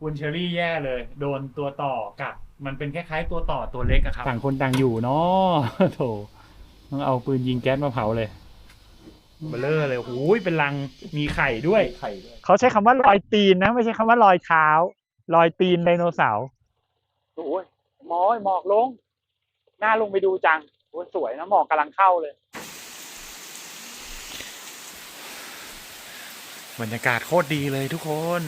คุณเชอรี่แย่เลย โดนตัวต่อกัดมันเป็นคล้ายๆตัวต่อตัวเล็กอะครับ ต่างคนต่างอยู่เนาะโถต้องเอาปืนยิงแก๊สมาเผาเลยเบลเลอร์เลยโอ้ยเป็นรังมีไข่ด้วยไข่ด้วยเขาใช้คำว่ารอยตีนนะ ไม่ใช่คำว่ารอยเท้า รอยตีนไดโนเสาร์โอ้ยหมอยหมอกลง หน้าลงไปดูจังโอ้ยสวยนะหมอกกำลังเข้าเลย บรรยากาศโคตรดีเลยทุกคน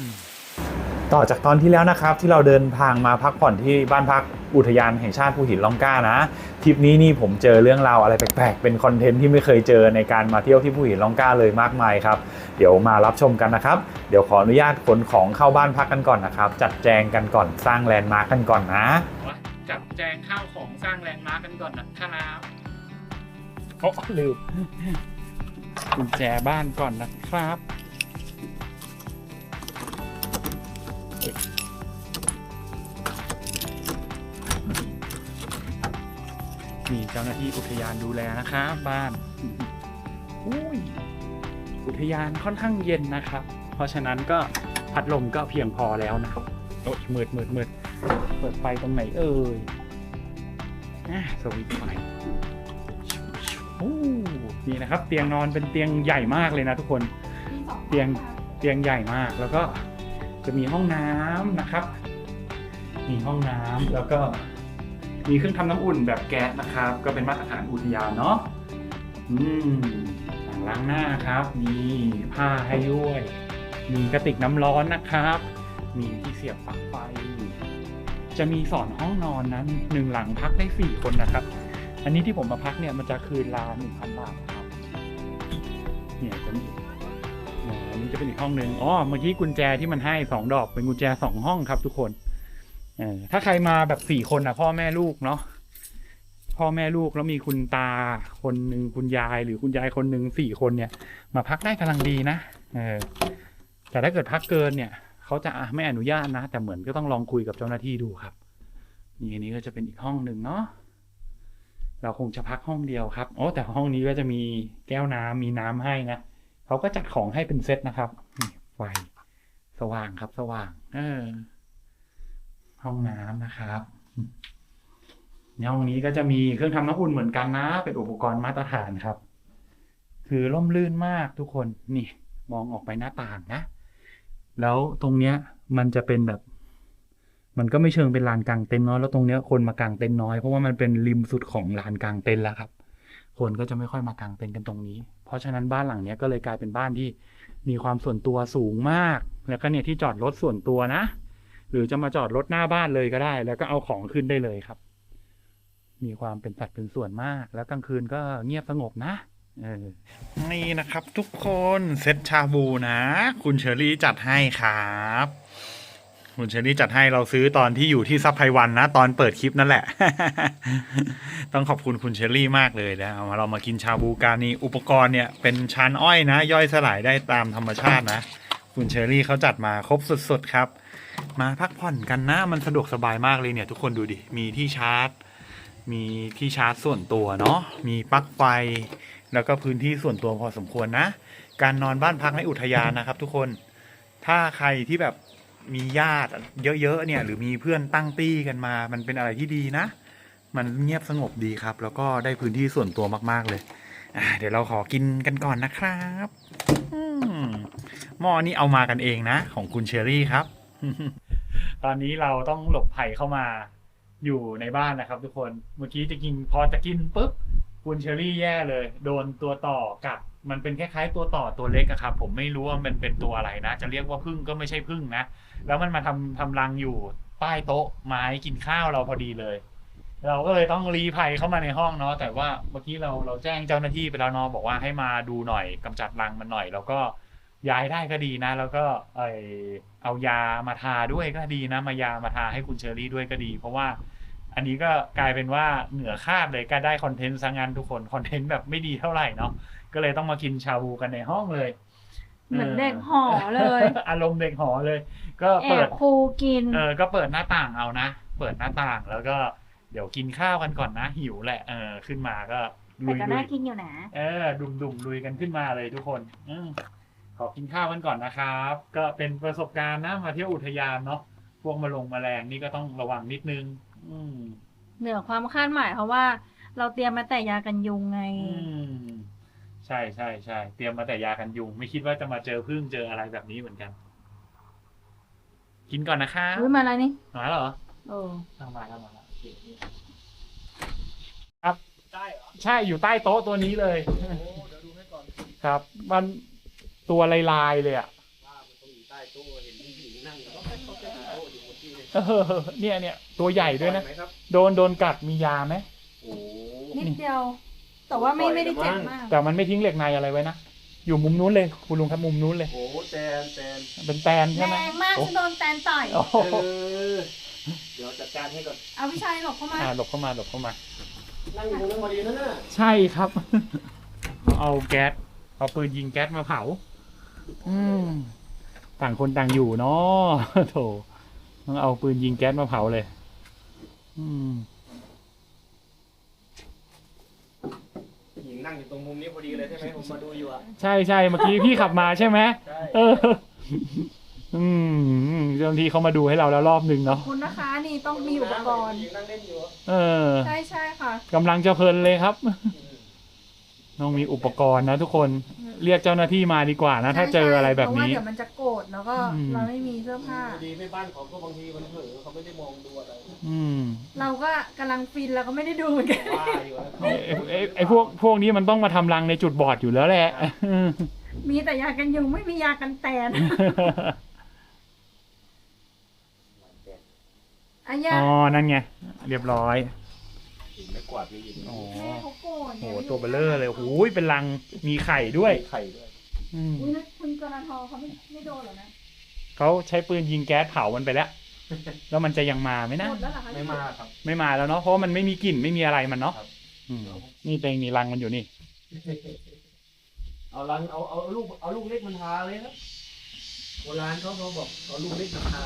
ต่อจากตอนที่แล้วนะครับที่เราเดินทางมาพักผ่อนที่บ้านพักอุทยานแห่งชาติภูหินล่องกล้านะทริปนี้นี่ผมเจอเรื่องราวอะไรแปลกๆ เป็นคอนเทนต์ที่ไม่เคยเจอในการมาเที่ยวที่ภูหินล่องกล้าเลยมากมายครับเดี๋ยวมารับชมกันนะครับ เดี๋ยวขออนุญาตขนของเข้าบ้านพักกันก่อนนะครับ จัดแจงกันก่อนสร้างแลนด์มาร์กกันก่อนนะจัดแจงข้าวของสร้างแลนด์มาร์กกันก่อนนะครับโอ้ลืมกุญแจบ้านก่อนนะครับ เจ้าหน้าที่อุทยานดูแลนะครับบ้านอุ้ยอุทยานค่อนข้างเย็นนะครับ เพราะฉะนั้นก็พัดลมก็เพียงพอแล้วนะโอ้ยมืดมืดมืดเปิดไฟตรงไหนเอ่ยสวิตช์ไฟนี่นะครับ เตียงนอนเป็นเตียงใหญ่มากเลยนะทุกคนเตียงเตียงใหญ่มากแล้วก็จะมีห้องน้ำนะครับ มีห้องน้ำแล้วก็ มีเครื่องทำน้ำอุ่นแบบแก๊สนะครับ ก็เป็นมาตรฐานอุทยานเนาะอืมอ่างล้างหน้าครับ มีผ้าให้ด้วย มีกระติกน้ำร้อนนะครับ มีที่เสียบปลั๊กไฟ จะมีสอนห้องนอนนั้นหนึ่งหลังพักได้สี่คนนะครับ อันนี้ที่ผมมาพักเนี่ยมันจะคืนละหนึ่งพันบาทครับ เนี่ยจะมีอ๋ออันนี้จะเป็นอีกห้องหนึ่งอ๋อ เมื่อกี้กุญแจที่มันให้สองดอกเป็นกุญแจสองห้องครับทุกคน ถ้าใครมาแบบสี่คนอะ พ่อแม่ลูกเนาะพ่อแม่ลูกแล้วมีคุณตาคนหนึ่งคุณยายหรือคุณยายคนหนึ่งสี่คนเนี่ย มาพักได้กำลังดีนะเออแต่ถ้าเกิดพักเกินเนี่ยเขาจะไม่อนุญาตนะ แต่เหมือนก็ต้องลองคุยกับเจ้าหน้าที่ดูครับนี่อันนี้ก็จะเป็นอีกห้องหนึ่งเนาะเราคงจะพักห้องเดียวครับโอ้แต่ห้องนี้ก็จะมีแก้วน้ำมีน้ำให้นะเขาก็จัดของให้เป็นเซตนะครับไฟสว่างครับสว่าง เออ ห้องน้ำนะครับในห้องนี้ก็จะมีเครื่องทำน้ำอุ่นเหมือนกันนะ เป็นอุปกรณ์มาตรฐานครับ คือร่มรื่นมากทุกคนนี่ มองออกไปหน้าต่างนะ แล้วตรงเนี้ยมันจะเป็นแบบ มันก็ไม่เชิงเป็นลานกลางเต็นท์เนาะแล้วตรงเนี้ยคนมากางเต็นท์น้อยเพราะว่ามันเป็นริมสุดของลานกลางเต็นท์แล้วครับ คนก็จะไม่ค่อยมากางเต็นท์กันตรงนี้ เพราะฉะนั้นบ้านหลังเนี้ยก็เลยกลายเป็นบ้านที่มีความส่วนตัวสูงมาก แล้วก็เนี่ยที่จอดรถส่วนตัวนะ หรือจะมาจอดรถหน้าบ้านเลยก็ได้ แล้วก็เอาของขึ้นได้เลยครับ มีความเป็นสัดเป็นส่วนมาก แล้วกลางคืนก็เงียบสงบนะออนี่นะครับทุกคนเซตชาบูนะ คุณเชอรี่จัดให้ครับ คุณเชอรี่จัดให้เราซื้อตอนที่อยู่ที่ซับไพวันนะ ตอนเปิดคลิปนั่นแหละ ต้องขอบคุณคุณเชอรี่มากเลยนะเอามาเรามากินชาบูกันนี่อุปกรณ์เนี่ยเป็นชานอ้อยนะ ย่อยสลายได้ตามธรรมชาตินะ คุณเชอรี่เขาจัดมาครบสุดๆครับ มาพักผ่อนกันนะ มันสะดวกสบายมากเลยเนี่ย ทุกคนดูดิ มีที่ชาร์จ มีที่ชาร์จส่วนตัวเนาะ มีปลั๊กไฟ แล้วก็พื้นที่ส่วนตัวพอสมควรนะ การนอนบ้านพักในอุทยานนะครับ ทุกคน ถ้าใครที่แบบมีญาติเยอะๆเนี่ย หรือมีเพื่อนตั้งตี้กันมา มันเป็นอะไรที่ดีนะ มันเงียบสงบดีครับ แล้วก็ได้พื้นที่ส่วนตัวมากๆเลยเดี๋ยวเราขอกินกันก่อนนะครับหม้อนี้เอามากันเองนะ ของคุณเชอรี่ครับ ตอนนี้เราต้องหลบภัยเข้ามาอยู่ในบ้านนะครับ ทุกคน เมื่อกี้จะกินพอจะกินปุ๊บคุณเชอรี่แย่เลย โดนตัวต่อกัดมันเป็นคล้ายๆตัวต่อตัวเล็กอะครับ ผมไม่รู้ว่ามันเป็นตัวอะไรนะ จะเรียกว่าพึ่งก็ไม่ใช่พึ่งนะ แล้วมันมาทำทำรังอยู่ใต้โต๊ะไม้กินข้าวเราพอดีเลย เราก็เลยต้องรีภัยเข้ามาในห้องเนาะแต่ว่าเมื่อกี้เราเราแจ้งเจ้าหน้าที่ไปแล้วเนาะบอกว่าให้มาดูหน่อยกำจัดรังมันหน่อย แล้วก็ ย้ายได้ก็ดีนะ แล้วก็เออเอายามาทาด้วยก็ดีนะ มายามาทาให้คุณเชอรี่ด้วยก็ดี เพราะว่าอันนี้ก็กลายเป็นว่าเหนือคาดเลยก็ได้คอนเทนต์ซะงั้นทุกคนคอนเทนต์แบบไม่ดีเท่าไหร่เนาะก็เลยต้องมากินชาบูกันในห้องเลย เหมือนเด็กหอเลย อารมณ์เด็กหอเลย ก็แอเปิบดครูกินเออก็เปิดหน้าต่างเอานะ เปิดหน้าต่างแล้วก็เดี๋ยวกินข้าวกันก่อนนะ หิวแหละเออขึ้นมาก็ลุแต่ยก็ลุน่ายกินอยู่นะเออดุมดุมลุยกันขึ้นมาเลยทุกคน อืม ขอกินข้าวกันก่อนนะครับ ก็เป็นประสบการณ์นะมาเที่ยวอุทยานเนาะพวกมาลงแมลงนี่ก็ต้องระวังนิดนึง อืมเหนือความคาดหมายเพราะว่า เราเตรียมมาแต่ยากันยุงไง อืมใช่ใช่ใช่เตรียมมาแต่ยากันยุง ไม่คิดว่าจะมาเจอพึ่งเจออะไรแบบนี้เหมือนกัน กินก่อนนะคะอุ้ยมาแล้วนี่มาแล้วเหรอโอ้ทำมาแล้วมาแล้วโอเคครับได้เหรอใช่อยู่ใต้โต๊ะตัวนี้เลยโอ้เดี๋ยวดูให้ก่อนครับ มัน ตัวลายๆเลยอะว่ามันต้องอยู่ใต้โต๊ะเห็นผู้หญิงนั่งอยู่เขาเขาจะอยู่โต๊ะอยู่บนที่เลยเออเนี่ยเนี่ยตัวใหญ่ด้วยนะไหมครับโดนโดนกัดมียาไหมโอ้นิดเดียว แต่ว่าไม่ปล่อยไม่ได้เจ็บแล้วมั้งมาก แต่มันไม่ทิ้งเหล็กในอะไรไว้นะ อยู่มุมนู้นเลยคุณลุงครับมุมนู้นเลยโหแตนแตนเป็นแตนใช่ไหมแรงมากโอ้ฉันโดนแตนต่อยโอ้โหเออเดี๋ยวจัดการให้ก่อน เอาพี่ชายหลบเข้ามาอ่าหลบเข้ามาหลบเข้ามา นั่งอยู่ตรงนั้นพอดีนั่นน่ะใช่ครับ เอาแก๊ส เอาปืนยิงแก๊สมาเผา อืมต่างคนต่างอยู่เนาะโถต้องเอาปืนยิงแก๊สมาเผาเลย อืมผู้หญิงนั่งอยู่ตรงมุมนี้พอดีเลยใช่ไหมผมมาดูอยู่อะ ใช่ใช่เมื่อกี้พี่ขับมาใช่ไหมใช่ เออ อืมเจ้าหน้าที่เขามาดูให้เราแล้วรอบหนึ่งเนาะขอบคุณนะคะ นี่ต้องมีอุปกรณ์ผู้หญิงนั่งเล่นอยู่อะเออใช่ใช่ค่ะ กำลังจะเพลินเลยครับต้องมีอุปกรณ์นะทุกคน เรียกเจ้าหน้าที่มาดีกว่านะ ถ้าเจออะไรแบบเพราะว่านี้เดี๋ยวมันจะโกรธแล้วก็อืม เราไม่มีเสื้อผ้าพอดีไม่บ้านเขาก็บางทีมันเผลอเขาไม่ได้มองดูอะไรอืมเราก็กำลังฟินเราก็ไม่ได้ดูเหมือนกันว่าอยู่นะไอ้ไอ้ไอ้พวกพวกนี้มันต้องมาทำรังในจุดบอดอยู่แล้วแหละ มีแต่ยากันยุงไม่มียากันแตนอายาอ๋อ นั่นไง เรียบร้อย ไม่กวาดมีอยู่อ๋อแม่เขาโกรธโหตัวเบลเลอร์เลยโอ้ยเป็นรังมีไข่ด้วย ไข่ด้วยอืมอุ้ยนะคุณกรทเขาไม่ไม่โดนเหรอนะเขาใช้ปืนยิงแก๊สเผามันไปแล้ว แล้วมันจะยังมาไหมนะ หมดแล้วเหรอคะไม่มาครับ ไม่มาแล้วเนาะเพราะว่ามันไม่มีกลิ่นไม่มีอะไรมันเนาะครับ อืมนี่เต็งนี่รังมันอยู่นี่ เอาลังเอาเอาลูกเอาลูกเล็กมันทาเลยครับโบราณเขาเขาบอกเอาลูกเล็กมันทา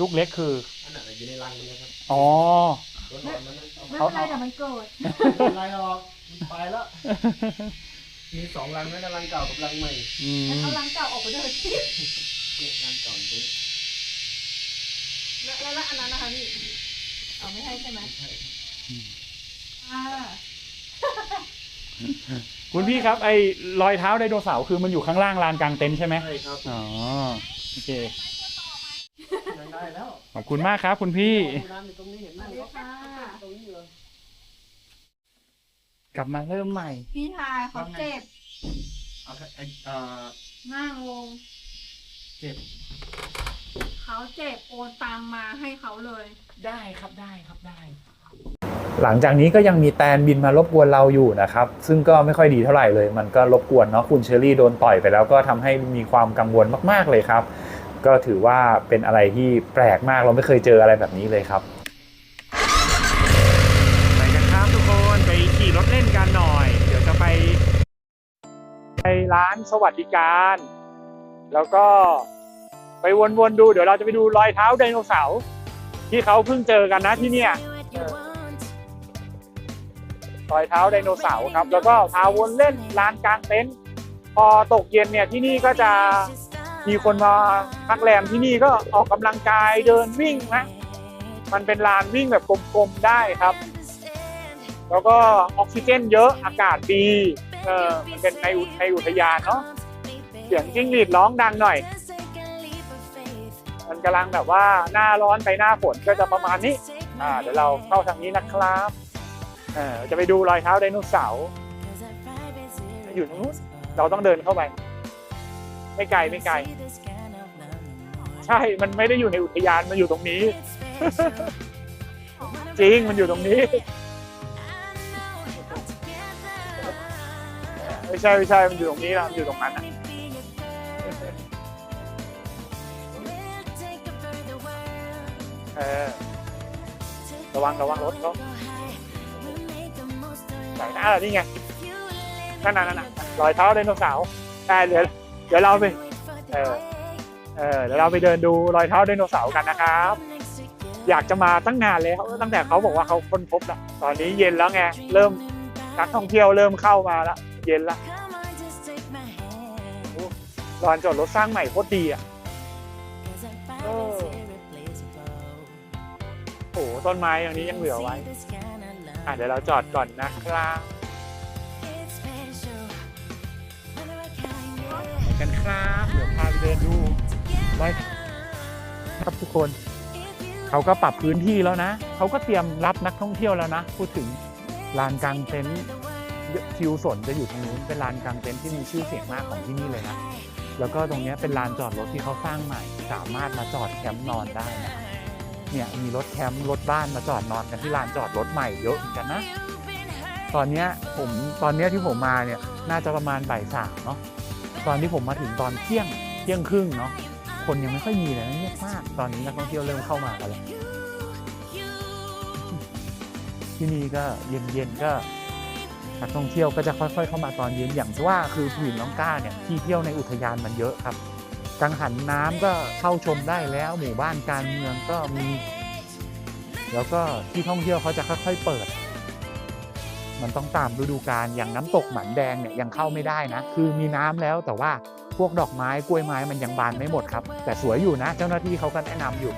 ลูกเล็กคือ อันนั้นอยู่ในรังเลยนะครับอ๋อ ตัวหนอนมันเอาไม่มาเป็นไรเดี๋ยวมันโกรธไม่เป็นไรหรอกมันไปแล้ว มีสองรังนั่นนะรังเก่ากับรังใหม่อืงั้นมเอาลังเก่าออกไปด้วยที่เนี่ยรังเก่าอยู่ตรงนี้แล้วแล้วอันนั้นนะคะพี่เอาไม่ให้ใช่ไหมอ่าคุณพี่ครับไอ้รอยเท้าไดโนเสาร์คือมันอยู่ข้างล่างลานกลางเต็นท์ใช่ไหมใช่ครับอ๋อโอเคยังได้แล้วขอบคุณมากครับ คุณพี่โบราณอยู่ตรงนี้เห็นสนั่วังสดีก็ค่ะตรงนี้เหรอก ลับมาเริ่มใหม่ พี่ชายเขาเจ็บ เอาไอ้เอ่อนั่งลง เจ็บ เขาเจ็บโอนตังมาให้เขาเลย ได้ครับได้ครับได้ หลังจากนี้ก็ยังมีแตนบินมารบกวนเราอยู่นะครับ ซึ่งก็ไม่ค่อยดีเท่าไหร่เลย มันก็รบกวนเนาะคุณเชอรี่โดนต่อยไปแล้วก็ทำให้มีความกังวลมากๆเลยครับ ก็ถือว่าเป็นอะไรที่แปลกมากเราไม่เคยเจออะไรแบบนี้เลยครับ ไปกันครับทุกคนไปขี่รถเล่นกันหน่อย เดี๋ยวจะไป ไปร้านสวัสดิการ แล้วก็ไปวนๆดูเดี๋ยวเราจะไปดูรอยเท้าไดโนเสาร์ที่เขาเพิ่งเจอกันนะที่เนี่ยรอยเท้าไดโนเสาร์ครับ แล้วก็พาวนเล่นร้านกลางเต็นท์พอตกเย็นเนี่ยที่นี่ก็จะมีคนมาพักแรมที่นี่ก็ออกกำลังกายเดินวิ่งนะมันเป็นลานวิ่งแบบกลมๆได้ครับ แล้วก็ออกซิเจนเยอะอากาศดี เออมันเป็นในอุในอุทยานเนาะเสียงจิ้งหรีดร้องดังหน่อย มันกำลังแบบว่าหน้าร้อนไปหน้าฝนก็จะประมาณนี้ อ่าเดี๋ยวเราเข้าทางนี้นะครับเออจะไปดูรอยเท้าไดโนเสาร์อยู่ตรงนู้นเราต้องเดินเข้าไป ไม่ไกลไม่ไกล ใช่ มันไม่ได้อยู่ในอุทยานมันอยู่ตรงนี้ จริงมันอยู่ตรงนี้ ไม่ใช่ไม่ใช่มันอยู่ตรงนี้นะมันอยู่ตรงนั้นนะเออระวังระวังรถเขาใส่หน้าเหรนี่ไงนั่นน่ะนั่นน่ะรอยเท้าไดโนเสาร์ใช่เดี๋ยวเดี๋ยวเราไปเออเออเดี๋ยวเราไปเดินดูรอยเท้าไดโนเสาร์กันนะครับ อยากจะมาตั้งนานแล้วตั้งแต่เขาบอกว่าเขาค้นพบแล้วตอนนี้เย็นแล้วไงเริ่มนักท่องเที่ยวเริ่มเข้ามาแล้ว เย็นล้วลานจอดรถสร้างใหม่โคตรดีอะโอ้โหต้นไม้อย่างนี้ยังเหลือไว้ อะเดี๋ยวเราจอดก่อนนะครับกันครับ เดี๋ยวพาไปเดินดูไว้ครับทุกคน เขาก็ปรับพื้นที่แล้วนะ เขาก็เตรียมรับนักท่องเที่ยวแล้วนะ พูดถึงลานกลางเต็นท์ คิวสนจะอยู่ตรงนู้นเป็นลานกลางเต็นท์ที่มีชื่อเสียงมากของที่นี่เลยนะแล้วก็ตรงนี้เป็นลานจอดรถที่เขาสร้างใหม่ สามารถมาจอดแคมป์นอนได้นะเนี่ยมีรถแคมป์รถบ้านมาจอดนอนกันที่ลานจอดรถใหม่เยอะเหมือนกันนะตอนนี้ผมตอนนี้ที่ผมมาเนี่ยน่าจะประมาณบ่ายสามเนาะตอนที่ผมมาถึงตอนเที่ยงเที่ยงครึ่งเนาะคนยังไม่ค่อยมีเลยนะเงียบมากตอนนี้นักท่องเที่ยวเริ่มเข้ามากันแล้วที่นี่ก็เย็นๆก็ นักท่องเที่ยวก็จะค่อยๆ เข้ามาตอนเย็นอย่างที่ว่าคือผู้หญิงน้องก้าเนี่ยที่เที่ยวในอุทยานมันเยอะครับกังหันน้ำก็เข้าชมได้แล้วหมู่บ้านการเมืองก็มี แล้วก็ที่ท่องเที่ยวเขาจะค่อยๆเปิด มันต้องตามฤดูกาลอย่างน้ำตกหมันแดงเนี่ยยังเข้าไม่ได้นะ คือมีน้ำแล้วแต่ว่าพวกดอกไม้กล้วยไม้มันยังบานไม่หมดครับ แต่สวยอยู่นะ เจ้าหน้าที่เขาก็แนะนำอยู่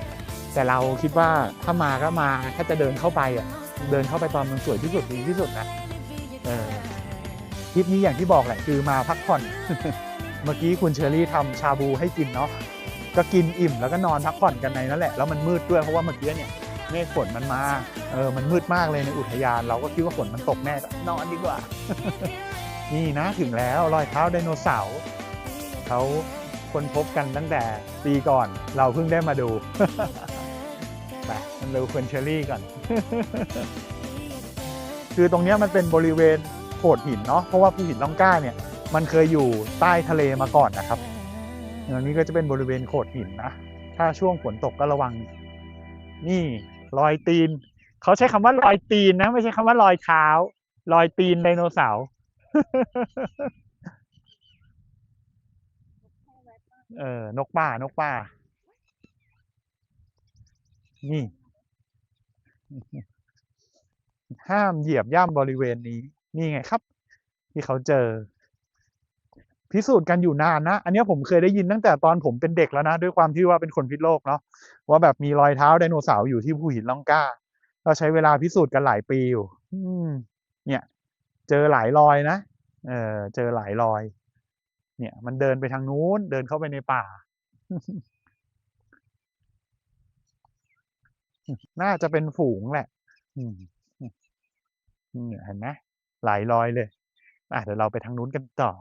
แต่เราคิดว่าถ้ามาก็มาถ้าจะเดินเข้าไปอะเดินเข้าไปตอนมันสวยที่สุดดีที่สุดนะ เออทริปนี้อย่างที่บอกแหละคือมาพักผ่อน เมื่อกี้คุณเชอรี่ทำชาบูให้กินเนาะก็กินอิ่มแล้วก็นอนพักผ่อนกันในนั้นแหละแล้วมันมืดด้วยเพราะว่าเมื่อกี้เนี่ยเมฆฝนมันมาเออมันมืดมากเลยในอุทยาน เราก็คิดว่าฝนมันตกแน่นอนดีกว่า นี่นะถึงแล้วรอยเท้าไดโนเสาร์เขาค้นพบกันตั้งแต่ปีก่อน เราเพิ่งได้มาดูไปมันดูคุณเชอรี่ก่อน คือตรงนี้มันเป็นบริเวณโขดหินเนาะเพราะว่าภูหินล่องกล้าเนี่ยมันเคยอยู่ใต้ทะเลมาก่อนนะครับอันนี้ก็จะเป็นบริเวณโขดหินนะถ้าช่วงฝนตกก็ระวัง นี่รอยตีน เขาใช้คำว่ารอยตีนนะ ไม่ใช่คำว่ารอยเท้ารอยตีนไดโนเสาร์เออนกป่านกป่า นี่ ห้ามเหยียบย่ำบริเวณนี้ นี่ไงครับ ที่เขาเจอ พิสูจน์กันอยู่นานนะ อันนี้ผมเคยได้ยินตั้งแต่ตอนผมเป็นเด็กแล้วนะ ด้วยความที่ว่าเป็นคนพิษโลกเนาะว่าแบบมีรอยเท้าไดโนเสาร์อยู่ที่ภูหินล่องกล้า เราใช้เวลาพิสูจน์กันหลายปีอยู่ อืม เนี่ย เจอหลายรอยนะเออเจอหลายรอย เนี่ย มันเดินไปทางนู้น เดินเข้าไปในป่าน่าจะเป็นฝูงแหละ อืม เนี่ยเห็นไหมหลายรอยเลยอะเดี๋ยวเราไปทางนู้นกันต่อ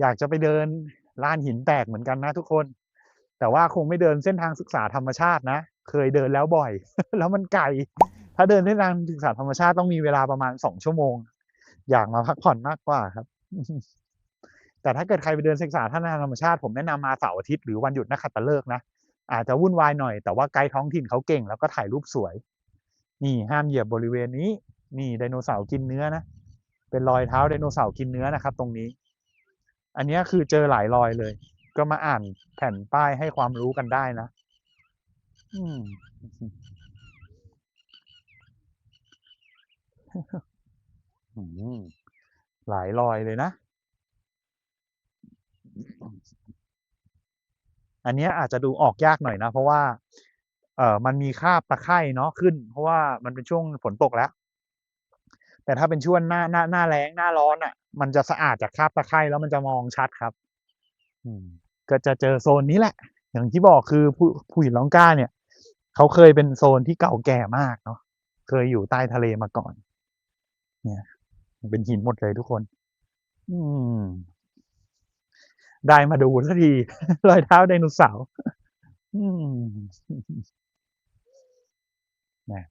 อยากจะไปเดินลานหินแตกเหมือนกันนะทุกคน แต่ว่าคงไม่เดินเส้นทางศึกษาธรรมชาตินะ เคยเดินแล้วบ่อย แล้วมันไกล ถ้าเดินเส้นทางศึกษาธรรมชาติต้องมีเวลาประมาณสองชั่วโมง อยากมาพักผ่อนมากกว่าครับ แต่ถ้าเกิดใครไปเดินศึกษาท่างธรรมชาติ ผมแนะนำมาเสาร์อาทิตย์หรือวันหยุดนักขัตฤกษ์นะ อาจจะวุ่นวายหน่อย แต่ว่าไกด์ท้องถิ่นเขาเก่ง แล้วก็ถ่ายรูปสวย นี่ห้ามเหยียบบริเวณนี้ นี่ไดโนเสาร์กินเนื้อนะเป็นรอยเท้าไดโนเสาร์กินเนื้อนะครับ ตรงนี้ อันนี้คือเจอหลายรอยเลย ก็มาอ่านแผ่นป้ายให้ความรู้กันได้นะอืมหลายรอยเลยนะ อันนี้อาจจะดูออกยากหน่อยนะ เพราะว่า เอ่อมันมีคราบตะไคร่เนาะขึ้น เพราะว่ามันเป็นช่วงฝนตกแล้ว แต่ถ้าเป็นช่วงหน้าหน้าหน้าแล้งหน้าร้อนอะ มันจะสะอาดจากคราบตะไคร่แล้วมันจะมองชัดครับ อืม ก็จะเจอโซนนี้แหละ อย่างที่บอกคือผู้ผู้หินล่องก้าเนี่ยเขาเคยเป็นโซนที่เก่าแก่มากเนาะเคยอยู่ใต้ทะเลมาก่อน เนี่ย มันเป็นหินหมดเลยทุกคน อืม ได้มาดูสักทีรอยเท้าไดโนเสาร์อืมนะ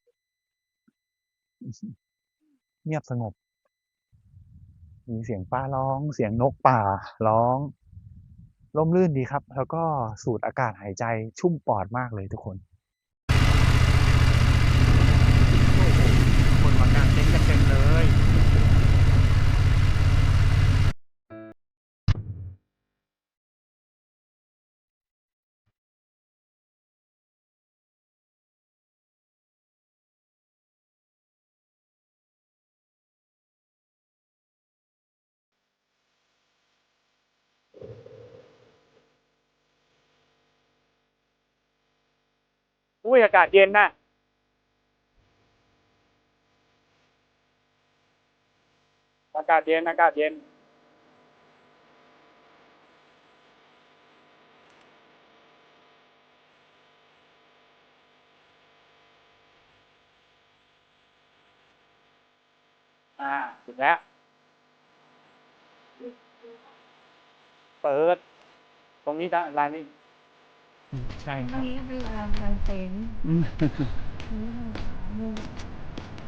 เงียบสงบ มีเสียงป้าร้อง เสียงนกป่าร้องร่มรื่นดีครับ แล้วก็สูดอากาศหายใจชุ่มปอดมากเลยทุกคน อุ้ยอากาศเย็นน่ะอากาศเย็นอากาศเย็น อ่าถึงแล้ว เปิด ตรงนี้ได้ลายนี้ ใช่คอัรันบนี้คือลานกลางเต็นท์อืมนี่นี่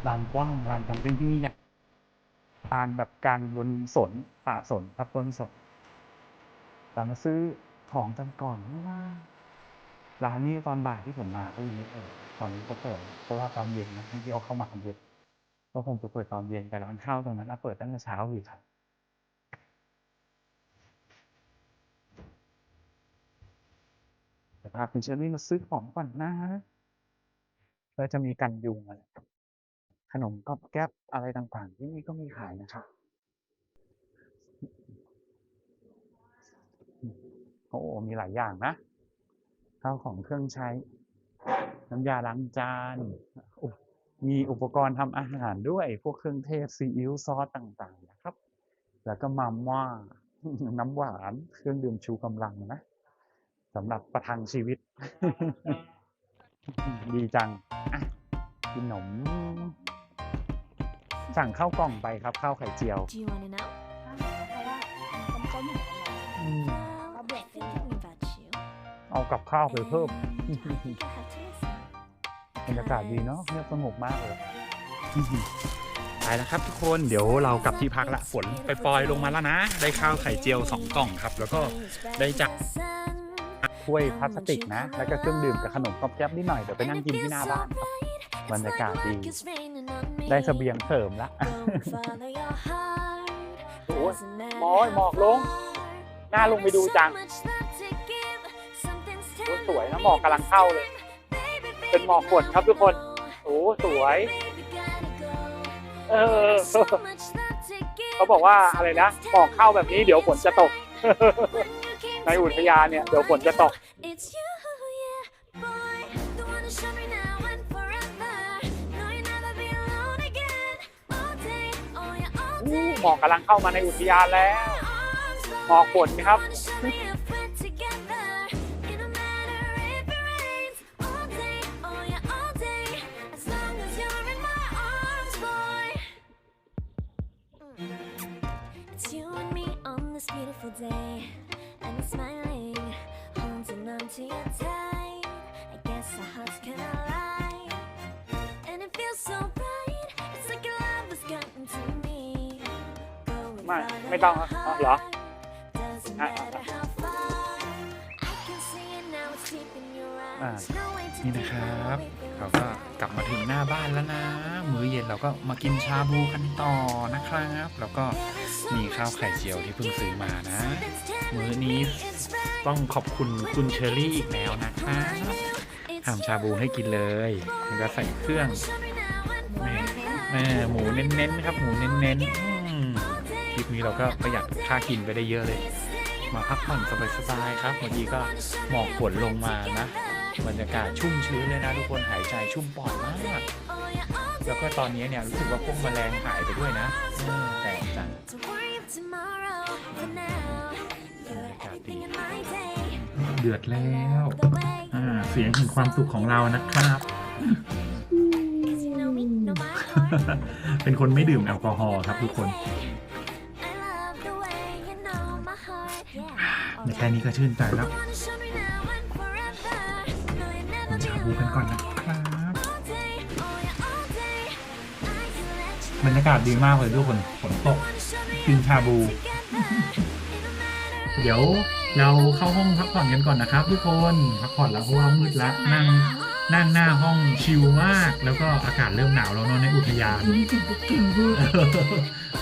ลานกว้างลานกลางเต็นท์ที่นี่เนี่ยลานแบบกลางบนสนป่าสนครับบนสนเรามาซื้อของกันก่อนว่าร้านนี้ตอนบ่ายที่ผมมาก็ยังไม่เปิดตอนนี้ก็เปิดเพราะว่าตอนเย็นนะที่เอาเข้ามาทำเย็นก็คงจะเปิดตอนเย็นแต่ร้านข้าวตรงนั้นน่ะเปิดตั้งแต่เช้าอยู่ครับ จะ พาคุณเชอรี่มาซื้อของก่อนนะแล้วจะมีกันยุงอะไรขนมก๊อบแก๊บอะไรต่างๆ ที่นี่ก็มีขายนะครับโอ้มีหลายอย่างนะข้าวของเครื่องใช้ น้ำยาล้างจานมีอุปกรณ์ทำอาหารด้วย พวกเครื่องเทศซีอิ๊วซอสต่างๆนะครับ แล้วก็มาม่าน้ำหวานเครื่องดื่มชูกำลังนะ สำหรับประทังชีวิต ดีจังอะกินขนม สั่งข้าวกล่องไปครับข้าวไข่เจียว Do you want to know? เพราะว่ามันต้มๆของเราอืม Well, I've been thinking about you. เอากับข้าวไปเพิ่ม and I think you'll have to listen. บรรยากาศดีเนาะเงียบสงบมากเลยไปแล้วครับทุกคนเดี๋ยวเรากลับที่พักละฝนไปปลอยๆลงมาแล้วนะ ได้ข้าวไข่เจียวสองกล่องครับ แล้วก็ได้จัก ถ้วยพลาสติกนะ แล้วก็เครื่องดื่มกับขนมก๊อบแก๊บนิดหน่อย เดี๋ยวไปนั่งกินที่หน้าบ้านครับบรรยากาศดี ได้เสบียงเสริมละโอ้ยหมอยหมอกลงน่าลงไปดูจังโอ้สวยนะหมอกกำลังเข้าเลย เป็นหมอกฝนครับทุกคนโอ้สวย เออ เขาบอกว่าอะไรนะหมอกเข้าแบบนี้เดี๋ยวฝนจะตก ในอุทยานเนี่ยเดี๋ยวฝนจะตก It's you, yeah, boy. The one to show me now and forever. No, you'll never be alone again. All day, oh yeah, all อู้ day. หมอกกำลังเข้ามาในอุทยานแล้ว Arms หมอกฝนครับ ไม่ต้องอ๋อเหรออะ matter how far. I can see it now, it's deep in your อะ eyes. No way to นี่ be นะครับเราก็กลับมาถึงหน้าบ้านแล้วนะ มื้อเย็นเราก็มากินชาบูกันต่อนะครับ แล้วก็มีข้าวไข่เจียวที่เพิ่งซื้อมานะ มื้อนี้ต้องขอบคุณคุณเชอรี่อีกแล้วนะครับทำชาบูให้กินเลยแล้วก็ใส่เครื่องแม่แม่หมูเน้นๆครับหมูเน้นๆ นี้เราก็ประหยัดค่ากินไปได้เยอะเลย มาพักผ่อนสบายๆครับวันนี้ก็หมอกฝนลงมานะบรรยากาศชุ่มชื้นเลยนะทุกคนหายใจชุ่มปอดมากแล้วก็ตอนนี้เนี่ยรู้สึกว่าพวกแมลงหายไปด้วยนะเออแต่จัง To worry of tomorrow, for now, you're everything in my day. เดือดแล้ว The way อ่าเสียงแห่งความสุขของเรานะครับ Cause you know me, know my heart. เป็นคนไม่ดื่มแอลกอฮอล์ครับทุกคน ในแค่นี้ก็ชื่นใจแล้ว Wanna show me now and forever. No, you'll กิ never น be ชาบูกันก่อนนะครับ all day. Oh yeah, all day. I can let you บรรยากาศดีมากเลยทุกคนฝนตก wanna show me กินชาบู together. It don't matter เดี๋ยวเราเข้าห้องพักผ่อนกันก่อนนะครับ ทุกคนพักผ่อนแล้วเพราะว่ามืดละนั่งนั่งหน้าห้องชิลมาก แล้วก็อากาศเริ่มหนาวแล้วเนอะในอุทยาน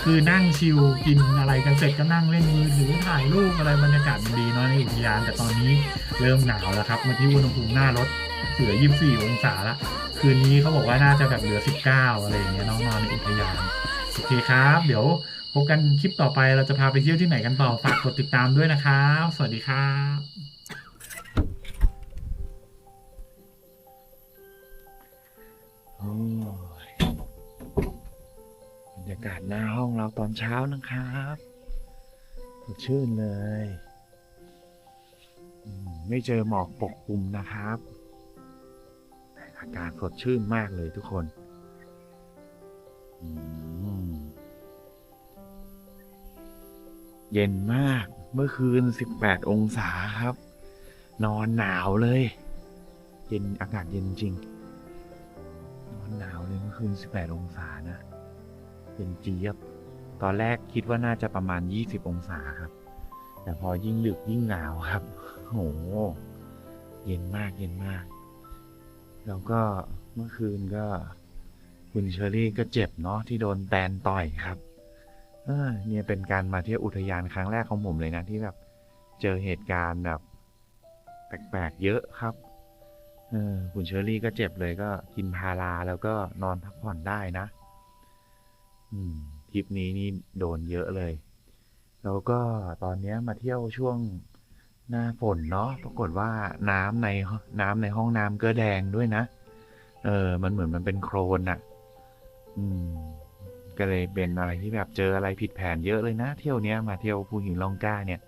คือนั่งชิลกินอะไรกันเสร็จก็นั่งเล่นมือถือถ่ายรูปอะไรบรรยากาศมันดีเนาะในอุทยานแต่ตอนนี้เริ่มหนาวแล้วครับเมื่อกี้อุณหภูมิหน้ารถเหลือ 24 องศาละคืนนี้เขาบอกว่าน่าจะแบบเหลือ 19 อะไรอย่างเงี้ยน้องนอนในอุทยานโอเคครับ เดี๋ยวพบกันคลิปต่อไปเราจะพาไปเที่ยวที่ไหนกันต่อฝากกดติดตามด้วยนะครับ สวัสดีครับโอ้ยบ รรยากาศหน้าห้องเราตอนเช้านะครับสดชื่นเลย ไม่เจอหมอกปกคลุมนะครับ อากาศสดชื่นมากเลยทุกคนเย็นมากเมื่อคืน 18 องศาครับ นอนหนาวเลย เย็นอากาศเย็นจริง นอนหนาวเลยเมื่อคืน 18 องศานะ เป็นเจี๊ยบ ตอนแรกคิดว่าน่าจะประมาณ 20 องศาครับ แต่พอยิ่งดึกยิ่งหนาวครับโหเย็นมากเย็นมาก แล้วก็เมื่อคืนก็คุณเชอรี่ก็เจ็บเนาะที่โดนแตนต่อยครับ เออเนี่ยเป็นการมาเที่ยวอุทยานครั้งแรกของผมเลยนะที่แบบเจอเหตุการณ์แบบแปลกๆเยอะครับเออคุณเชอรี่ก็เจ็บเลยก็กินพาราแล้วก็นอนพักผ่อนได้นะ ทริปนี้นี่โดนเยอะเลย แล้วก็ตอนนี้มาเที่ยวช่วงหน้าฝนเนาะปรากฏว่าน้ำในน้ำในห้องน้ำก็แดงด้วยนะ เออ มันเหมือนมันเป็นโครนอะอืม ก็เลยเป็นอะไรที่แบบเจออะไรผิดแผนเยอะเลยนะ เที่ยวเนี้ยมาเที่ยวภูหินล่องกล้าเนี่ย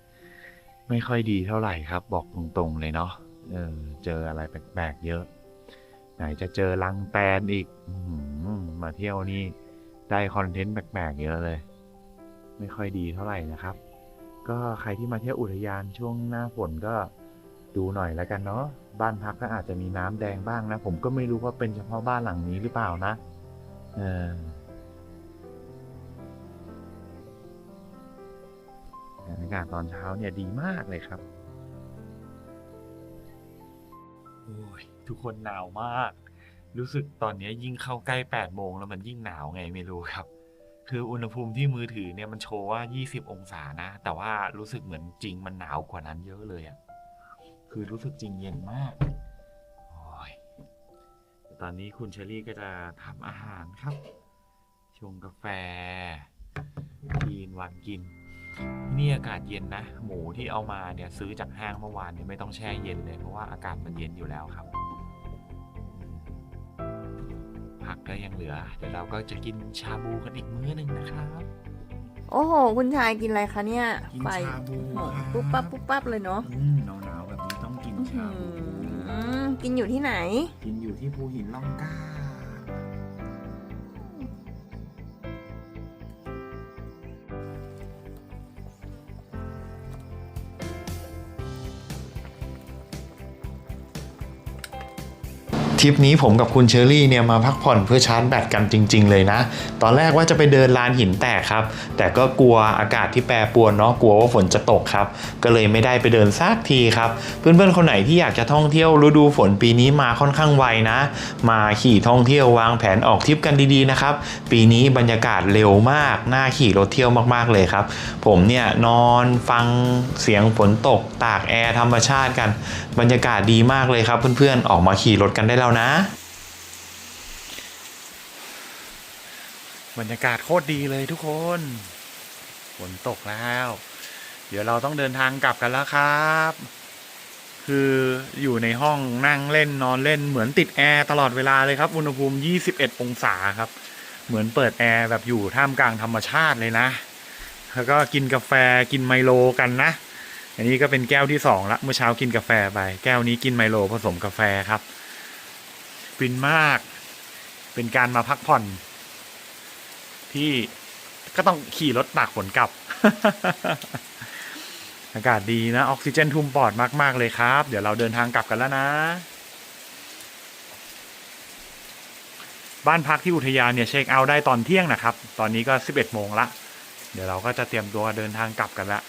ไม่ค่อยดีเท่าไหร่ครับ บอกตรงๆเลยเนาะเออ เจออะไรแปลกๆเยอะ ไหนจะเจอลังแตนอีกมาเที่ยวนี่ ได้คอนเทนต์แปลกๆเยอะเลย ไม่ค่อยดีเท่าไหร่นะครับ ก็ใครที่มาเที่ยวอุทยานช่วงหน้าฝนก็ดูหน่อยแล้วกันเนาะบ้านพักก็อาจจะมีน้ำแดงบ้างนะ ผมก็ไม่รู้ว่าเป็นเฉพาะบ้านหลังนี้หรือเปล่านะเออบรรยากาศตอนเช้าเนี่ยดีมากเลยครับ โอ้ย ทุกคนหนาวมาก รู้สึกตอนนี้ยิ่งเข้าใกล้8โมงแล้วมันยิ่งหนาวไงไม่รู้ครับ คืออุณหภูมิที่มือถือเนี่ยมันโชว์ว่า 20 องศานะ แต่ว่ารู้สึกเหมือนจริงมันหนาวกว่านั้นเยอะเลยอะ่ะ คือรู้สึกจริงเย็นมากโอ้ยตอนนี้คุณเชอรี่ก็จะทำอาหารครับ ชงกาแฟกินวันกินที่นี่อากาศเย็นนะ หมูที่เอามาเนี่ยซื้อจากห้างเมื่อวานเนี่ยไม่ต้องแช่เย็นเลยเพราะว่าอากาศมันเย็นอยู่แล้วครับ ผักก็ยังเหลือเดี๋ยวเราก็จะกินชาบูกันอีกมื้อหนึ่งนะครับ โอ้โห คุณชายกินอะไรคะเนี่ยกินไฟชาบูโอ้โหครับปุ๊บปั๊บปุ๊บปั๊บเลยเนาะอืมหนาวๆแบบนี้ต้องกินอื้อชาหืบูอกินอยู่ที่ไหน กินอยู่ที่ภูหินล่องกล้า ทริปนี้ผมกับคุณเชอรี่เนี่ยมาพักผ่อนเพื่อชาร์จแบตกันจริง ๆ เลยนะ ตอนแรกว่าจะไปเดินลานหินแตกครับ แต่ก็กลัวอากาศที่แปรปรวนเนาะกลัวว่าฝนจะตกครับ ก็เลยไม่ได้ไปเดินสักทีครับ เพื่อนๆคนไหนที่อยากจะท่องเที่ยวฤดูฝนปีนี้มาค่อนข้างไวนะ มาขี่ท่องเที่ยววางแผนออกทริปกันดีๆนะครับปีนี้บรรยากาศเร็วมากน่าขี่รถเที่ยวมากๆเลยครับ ผมเนี่ยนอนฟังเสียงฝนตกตากแอร์ธรรมชาติกัน บรรยากาศดีมากเลยครับเพื่อนๆ ออกมาขี่รถกันได้แล้วนะ บรรยากาศโคตรดีเลยทุกคนฝนตกแล้ว เดี๋ยวเราต้องเดินทางกลับกันแล้วครับ คืออยู่ในห้องนั่งเล่นนอนเล่นเหมือนติดแอร์ตลอดเวลาเลยครับ อุณหภูมิ 21 องศาครับ เหมือนเปิดแอร์แบบอยู่ท่ามกลางธรรมชาติเลยนะ แล้วก็กินกาแฟกินไมโลกันนะ อันนี้ก็เป็นแก้วที่สองละเมื่อเช้ากินกาแฟไป แก้วนี้กินไมโลผสมกาแฟครับฟินมาก เป็นการมาพักผ่อน ที่ก็ต้องขี่รถตากฝนกลับ อากาศดีนะ ออกซิเจนทุ่มปอดมาก ๆ เลยครับ เดี๋ยวเราเดินทางกลับกันแล้วนะ บ้านพักที่อุทยานเนี่ยเช็คเอาท์ได้ตอนเที่ยงนะครับ ตอนนี้ก็ 11โมงละ เดี๋ยวเราก็จะเตรียมตัวเดินทางกลับกันละ